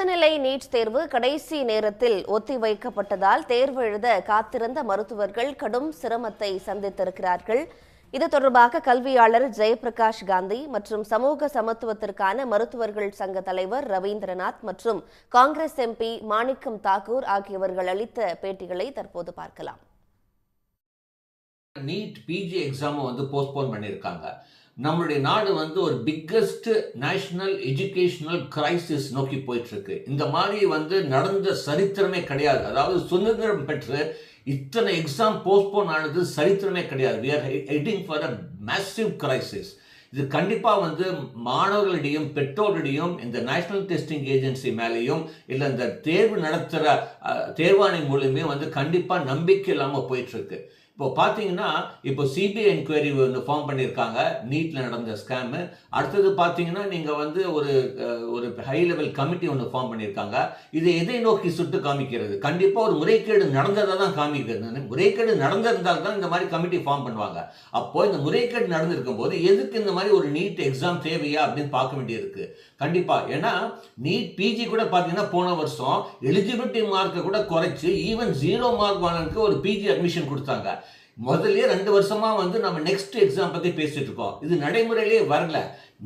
முதுநிலை நீட் தேர்வு கடைசி நேரத்தில் ஒத்திவைக்கப்பட்டதால் தேர்வு எழுத காத்திருந்த மருத்துவர்கள் கடும் சிரமத்தை சந்தித்திருக்கிறார்கள். இது தொடர்பாக கல்வியாளர் ஜெயபிரகாஷ் காந்தி மற்றும் சமூக சமத்துவத்திற்கான மருத்துவர்கள் சங்க தலைவர் ரவீந்திரநாத் மற்றும் காங்கிரஸ் எம்பி மாணிக்கம் தாக்கூர் ஆகியவர்கள் அளித்த பேட்டிகளை தற்போது பார்க்கலாம். நீட் பிஜி எக்ஸாமும் வந்து போஸ்ட்போன் பண்ணியிருக்காங்க. நம்மளுடைய நாடு வந்து ஒரு பிக்கஸ்ட் நேஷனல் எஜுகேஷனல் கிரைசிஸ் நோக்கி போயிட்டு இருக்கு இந்த மாதிரி வந்து நடந்த சரித்திரமே கிடையாது. அதாவது சுதந்திரம் பெற்று இத்தனை எக்ஸாம் போஸ்ட்போன் ஆனது சரித்திரமே கிடையாது. We are heading for a massive crisis இது கண்டிப்பாக வந்து மாணவர்களிடையும் பெற்றோரிடையும் இந்த நேஷனல் டெஸ்டிங் ஏஜென்சி மேலேயும் இல்லை இந்த தேர்வு நடத்துகிற தேர்வாணை மூலியமே வந்து கண்டிப்பாக நம்பிக்கை இல்லாமல் போயிட்டுருக்கு. இப்போ பார்த்தீங்கன்னா இப்போ சிபிஐ என்கொயரி ஒன்று ஃபார்ம் பண்ணியிருக்காங்க நீட்டில் நடந்த ஸ்கேமு அடுத்தது பார்த்தீங்கன்னா நீங்கள் வந்து ஒரு ஒரு ஹை லெவல் கமிட்டி ஒன்று ஃபார்ம் பண்ணியிருக்காங்க இது எதை நோக்கி சுட்டு காமிக்கிறது? கண்டிப்பாக ஒரு முறைகேடு நடந்ததை தான் காமிக்கிறது. முறைகேடு நடந்திருந்தால் தான் இந்த மாதிரி கமிட்டி ஃபார்ம் பண்ணுவாங்க. அப்போ இந்த முறைகேடு நடந்திருக்கும் போது எதுக்கு இந்த மாதிரி ஒரு நீட் எக்ஸாம் தேவையா அப்படின்னு பார்க்க வேண்டியிருக்கு. கண்டிப்பாக ஏன்னா நீட் பிஜி கூட பார்த்தீங்கன்னா போன வருஷம் எலிஜிபிலிட்டி மார்க்கை கூட குறைச்சி ஈவன் ஜீரோ மார்க் வாங்கினதுக்கு ஒரு பிஜி அட்மிஷன் கொடுத்தாங்க. முதல்லயே ரெண்டு வருஷமா வந்து நம்ம நெக்ஸ்ட் எக்ஸாம் பத்தி பேசிட்டு இருக்கோம். இது நடைமுறையிலே வரல.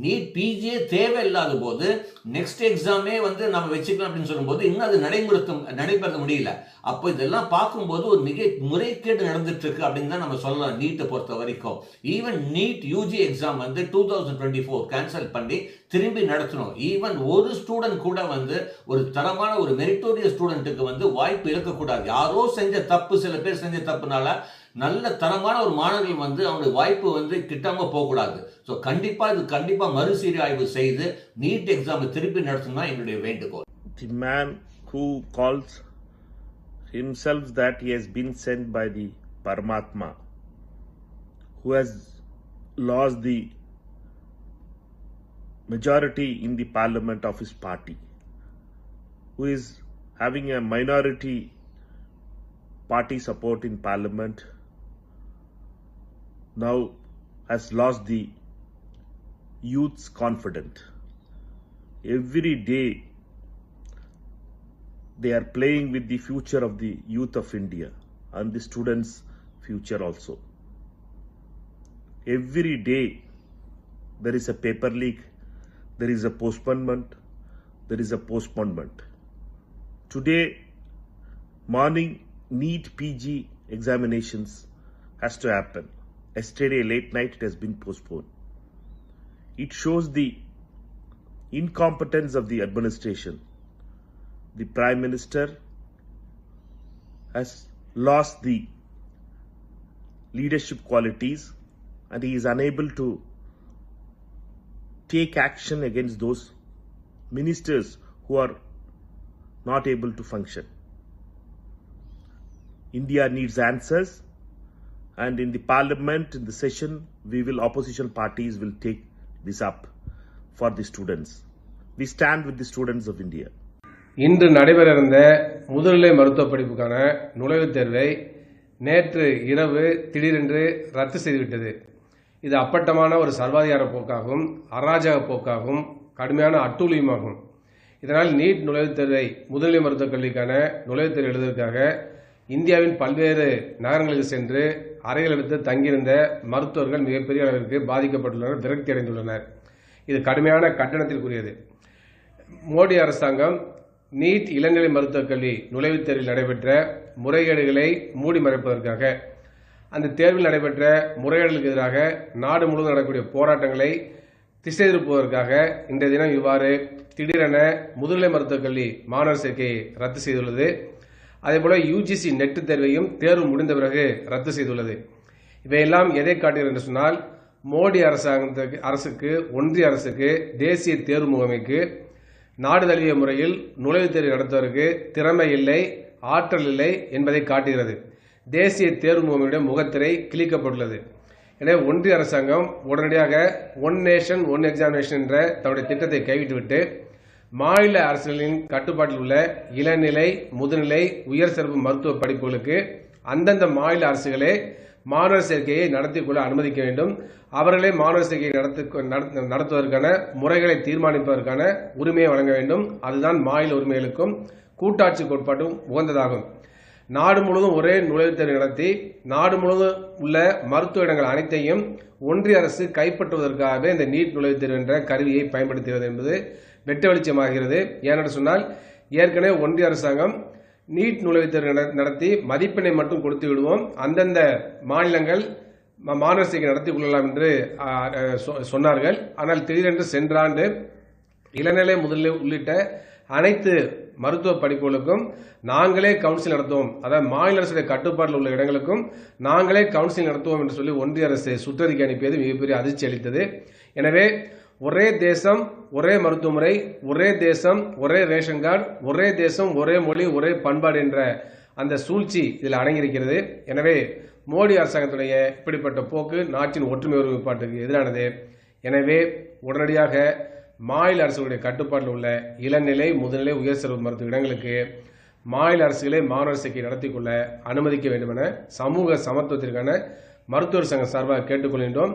நீட் பிஜியே தேவையில்லாத போது நெக்ஸ்ட் எக்ஸாமே வந்து நம்ம வச்சுக்கலாம் அப்படின்னு சொல்லும்போது இன்னும் அது நடைமுறைத்தும் நடைபெற முடியல. அப்போ இதெல்லாம் பார்க்கும்போது ஒரு மிக முறைகேடு நடந்துட்டு இருக்கு அப்படின்னு தான் நம்ம சொல்லலாம் நீட்டை பொறுத்த வரைக்கும். ஈவன் நீட் யூஜி எக்ஸாம் வந்து two thousand twenty four cancel பண்ணி திரும்பி நடத்தணும். ஈவன் ஒரு ஸ்டூடெண்ட் கூட வந்து ஒரு தரமான ஒரு மெரிட்டோரிய ஸ்டூடெண்ட்டுக்கு வந்து வாய்ப்பு இருக்கக்கூடாது. யாரோ செஞ்ச தப்பு சில பேர் செஞ்ச தப்புனால நல்ல தரமான ஒரு மாணவர்கள் வந்து அவங்களுக்கு வாய்ப்பு வந்து கிட்டாம போகக்கூடாது ஸோ கண்டிப்பா இது கண்டிப்பா மறுசீராய்வு செய்து நீட் எக்ஸாமை திருப்பி நடத்தணும் தான் எங்களுடைய வேண்டுகோள் the man who calls himself that he has been sent by the Paramatma, who has lost the majority in the parliament of his party, who is having a minority party support in parliament, now has lost the youth's confidence. Every day they are playing with the future of the youth of India and the students' future also. Every day there is a paper leak, there is a postponement, there is a postponement. Today morning NEET PG examinations has to happen. Yesterday late night it has been postponed. It shows the incompetence of the administration the prime minister has lost the leadership qualities and he is unable to take action against those ministers who are not able to function. India needs answers and in the parliament in the session we will opposition parties will take this up for the students. We stand with the students of India. இன்று நடைபெற இருந்த முதுநிலை மருத்துவ படிப்புக்கான நுழைவுத் தேர்வை நேற்று இரவு திடீரென்று ரத்து செய்துவிட்டது இது அப்பட்டமான ஒரு சர்வாதிகார போக்காகவும் அராஜக போக்காகவும் கடுமையான அட்டூழியமாகும் இதனால் நீட் நுழைவுத் தேர்வை முதுநிலை மருத்துவக் கல்விக்கான நுழைவுத் தேர்வு எழுதுவதற்காக இந்தியாவின் பல்வேறு நகரங்களுக்கு சென்று அறையில் எடுத்து தங்கியிருந்த மருத்துவர்கள் மிகப்பெரிய அளவிற்கு பாதிக்கப்பட்டுள்ளனர் விரக்தி அடைந்துள்ளனர். இது கடுமையான கட்டணத்திற்குரியது மோடி அரசாங்கம் நீட் இளநிலை மருத்துவக் கல்வி நுழைவுத் தேர்வில் நடைபெற்ற முறைகேடுகளை மூடி மறைப்பதற்காக அந்த தேர்வில் நடைபெற்ற முறைகேடுகளுக்கு எதிராக நாடு முழுவதும் நடக்கக்கூடிய போராட்டங்களை திசை திருப்புவதற்காக இன்றைய தினம் இவ்வாறு திடீரென முதுநிலை மருத்துவக் கல்வி மாணவர் சேர்க்கையை ரத்து செய்துள்ளது. அதேபோல யூஜிசி நெட் தேர்வையும் தேர்வு முடிந்த பிறகு ரத்து செய்துள்ளது. இவையெல்லாம் எதை காட்டுகிறது என்று சொன்னால் மோடி அரசாங்கத்துக்கு அரசுக்கு ஒன்றிய அரசுக்கு தேசிய தேர்வு முகமைக்கு நாடு தழுவிய முறையில் நுழைவுத் தேர்வு நடத்துவதற்கு திறமை இல்லை ஆற்றல் இல்லை என்பதை காட்டுகிறது. தேசிய தேர்வு முகமையுடைய முகத்திரை கிழிக்கப்பட்டுள்ளது. எனவே ஒன்றிய அரசாங்கம் உடனடியாக ஒன் நேஷன் ஒன் எக்ஸாமினேஷன் என்ற தன்னுடைய திட்டத்தை கைவிட்டுவிட்டு மாநில அரசுகளின் கட்டுப்பாட்டில் உள்ள இளநிலை முதுநிலை உயர் சிறப்பு மருத்துவ படிப்புகளுக்கு அந்தந்த மாநில அரசுகளே மாணவர் சேர்க்கையை நடத்திக்கொள்ள அனுமதிக்க வேண்டும். அவர்களே மாணவர் சேர்க்கையை நடத்து- நடத்துவதற்கான முறைகளை தீர்மானிப்பதற்கான உரிமையை வழங்க வேண்டும். அதுதான் மாநில உரிமைகளுக்கும் கூட்டாட்சி கோட்பாட்டும் உகந்ததாகும். நாடு முழுவதும் ஒரே நுழைவுத் தேர்வு நடத்தி நாடு முழுவதும் உள்ள மருத்துவ இடங்கள் அனைத்தையும் ஒன்றிய அரசு கைப்பற்றுவதற்காகவே இந்த நீட் நுழைவுத் தேர்வு என்ற கருவியை பயன்படுத்துகிறது என்பது வெட்ட வெளிச்சமாகிறது ஏனென்று சொன்னால் ஏற்கனவே ஒன்றிய அரசாங்கம் நீட் நுழைவுத் தேர்வு நடத்தி மதிப்பெண்ணை மட்டும் கொடுத்து விடுவோம். அந்தந்த மாநிலங்கள் மாணவர் சேர்க்கை நடத்திக் கொள்ளலாம் என்று சொ- சொன்னார்கள். ஆனால் திடீரென்று சென்ற ஆண்டு இளநிலை முதல்நிலை உள்ளிட்ட அனைத்து மருத்துவ படிப்புகளுக்கும் நாங்களே கவுன்சில் நடத்துவோம். அதாவது மாநில அரசுடைய கட்டுப்பாட்டில் உள்ள இடங்களுக்கும் நாங்களே கவுன்சில் நடத்துவோம் என்று சொல்லி ஒன்றிய அரசு சுற்றறிக்கை அனுப்பியது மிகப்பெரிய அதிர்ச்சி அளித்தது. எனவே ஒரே தேசம் ஒரே மருத்துவமுறை ஒரே தேசம் ஒரே ரேஷன் கார்டு ஒரே தேசம் ஒரே மொழி ஒரே பண்பாடு என்ற அந்த சூழ்ச்சி இதில் அடங்கியிருக்கிறது. எனவே மோடி அரசாங்கத்துடைய இப்படிப்பட்ட போக்கு நாட்டின் ஒற்றுமை ஒருமைப்பாட்டுக்கு எதிரானது. எனவே உடனடியாக மாநில அரசுகளுடைய கட்டுப்பாட்டில் உள்ள இளநிலை முதுநிலை உயர் சிறப்பு மருத்துவ இடங்களுக்கு மாநில அரசுகளை மாணவர் சேர்க்கை கொள்ள அனுமதிக்க வேண்டும் என சமூக சமத்துவத்திற்கான மருத்துவர் சங்கம் சார்பாக கேட்டுக்கொள்கின்றோம்.